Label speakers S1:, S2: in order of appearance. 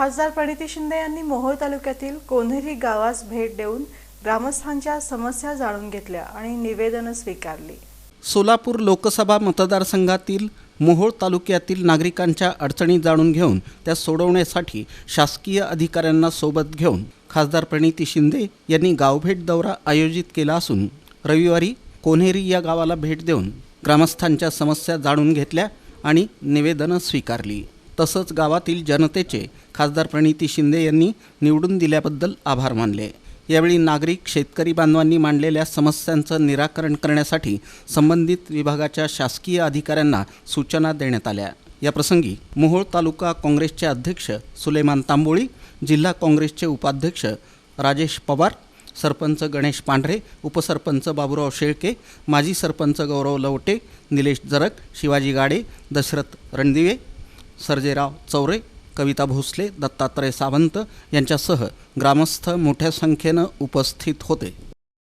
S1: खासदार प्रणिती शिंदे यांनी मोहोळ तालुक्यातील कोन्हेरी गावास भेट देऊन ग्रामस्थांच्या समस्या जाणून घेतल्या आणि निवेदनं स्वीकारली.
S2: सोलापूर लोकसभा मतदारसंघातील मोहोळ तालुक्यातील नागरिकांच्या अडचणी जाणून घेऊन त्या सोडवण्यासाठी शासकीय अधिकाऱ्यांना सोबत घेऊन खासदार प्रणिती शिंदे यांनी गावभेट दौरा आयोजित केला असून रविवारी कोन्हेरी या गावाला भेट देऊन ग्रामस्थांच्या समस्या जाणून घेतल्या आणि निवेदनं स्वीकारली. तसंच गावातील जनतेचे खासदार प्रणिती शिंदे यांनी निवडून दिल्याबद्दल आभार मानले. यावेळी नागरिक शेतकरी बांधवांनी मांडलेल्या समस्यांचं निराकरण करण्यासाठी संबंधित विभागाच्या शासकीय अधिकाऱ्यांना सूचना देण्यात आल्या. याप्रसंगी मोहोळ तालुका काँग्रेसचे अध्यक्ष सुलेमान तांबोळी जिल्हा काँग्रेसचे उपाध्यक्ष राजेश पवार सरपंच गणेश पांढरे उपसरपंच बाबुराव शेळके माजी सरपंच गौरव लवटे निलेश जरक शिवाजी गाडे दशरथ रणदिवे सर्जेराव चौरे कविता भोसले दत्तात्रय सावंत यांच्यासह ग्रामस्थ मोठ्या संख्येनं उपस्थित होते.